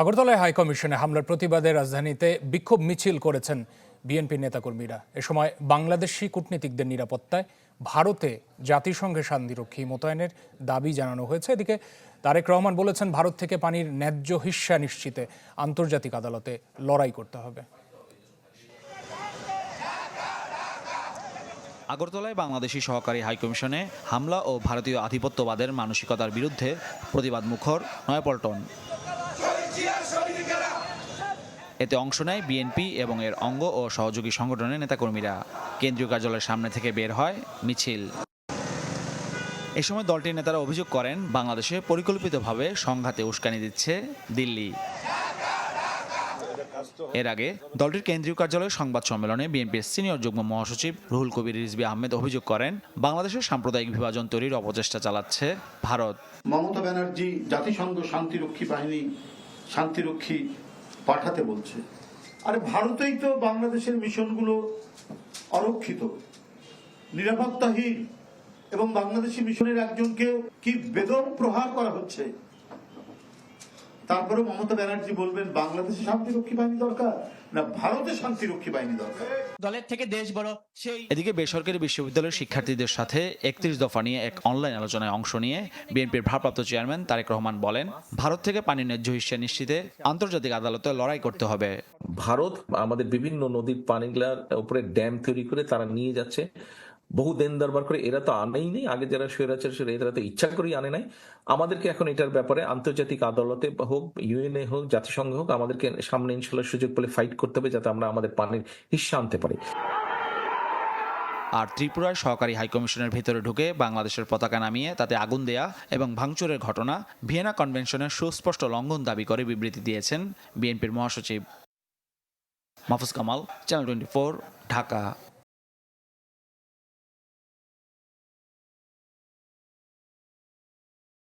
আগরতলায় হাইকমিশনে হামলার প্রতিবাদে রাজধানীতে বিক্ষোভ মিছিল করেছেন বিএনপি নেতাকর্মীরা। এ সময় বাংলাদেশি কূটনীতিকদের নিরাপত্তায় ভারতে জাতিসংঘে শান্তিরক্ষী মোতায়েনের দাবি জানানো হয়েছে। এদিকে তারেক রহমান বলেছেন, ভারত থেকে পানির ন্যায্য হিস্যা নিশ্চিতে আন্তর্জাতিক আদালতে লড়াই করতে হবে। আগরতলায় বাংলাদেশি সহকারী হাইকমিশনে হামলা ও ভারতীয় আধিপত্যবাদের মানসিকতার বিরুদ্ধে প্রতিবাদ মুখর নয়াপল্টন। এতে অংশ নেয় বিএনপি এবং এর অঙ্গ ও সহযোগী সংগঠনের নেতাকর্মীরা। কেন্দ্রীয় কার্যালয়ের সামনে থেকে বের হয় মিছিল। এ সময় দলটির নেতারা অভিযোগ করেন, বাংলাদেশে পরিকল্পিতভাবে সংঘাতে উস্কানি দিচ্ছে দিল্লি। এর আগে দলটির কেন্দ্রীয় কার্যালয়ে সংবাদ সম্মেলনে বিএনপির সিনিয়র যুগ্ম মহাসচিব রুহুল কবির রিজবি আহমেদ অভিযোগ করেন, বাংলাদেশের সাম্প্রদায়িক বিভাজন তৈরির অপচেষ্টা চালাচ্ছে ভারত। মমতা ব্যানার্জি, জাতিসংঘ শান্তিরক্ষী বাহিনী, শান্তিরক্ষী পাঠাতে বলছে। আরে ভারতেই তো বাংলাদেশের মিশনগুলো অরক্ষিত। নিরাপত্তাহীন এবং বাংলাদেশি মিশনের একজনকে কি বেদন প্রহার করা হচ্ছে? তারপরে মমতা ব্যানার্জি বলবেন বাংলাদেশে শান্তিরক্ষী বাহিনী দরকার না ভারতে শান্তিরক্ষী বাহিনী দরকার? দলের থেকে দেশ বড় সেই এদিকে বেসরকারি বিশ্ববিদ্যালয়ের শিক্ষার্থীদের সাথে একত্রিশ দফা নিয়ে এক অনলাইন আলোচনায় অংশ নিয়ে বিএনপির ভারপ্রাপ্ত চেয়ারম্যান তারেক রহমান বলেন ভারত থেকে পানি ন্যায্য হিস্যা নিশ্চিতে আন্তর্জাতিক আদালতে লড়াই করতে হবে। ভারত আমাদের বিভিন্ন নদীর পানিগুলার উপরে ড্যাম তৈরি করে তারা নিয়ে যাচ্ছে। বহু দেন দরবার করে এরা তো আনেই নেই। আগে যারা স্বৈরাচার ছিল এরা তো ইচ্ছা করেই আনে নাই। আমাদেরকে এখন এটার ব্যাপারে আন্তর্জাতিক আদালতে হোক ইউএনএ হোক, জাতিসংঘ হোক, আমাদেরকে সামনে ইনশাল্লাহ সুযোগ পেলে ফাইট করতে হবে যাতে আমরা আমাদের পানির হিস্সা আনতে পারি। আর ত্রিপুরার সহকারী হাইকমিশনের ভেতরে ঢুকে বাংলাদেশের পতাকা নামিয়ে তাতে আগুন দেয়া এবং ভাঙচুরের ঘটনা ভিয়েনা কনভেনশনের সুস্পষ্ট লঙ্ঘন দাবি করে বিবৃতি দিয়েছেন বিএনপির মহাসচিব মাহফুজ কামাল, চ্যানেল টোয়েন্টি ঢাকা।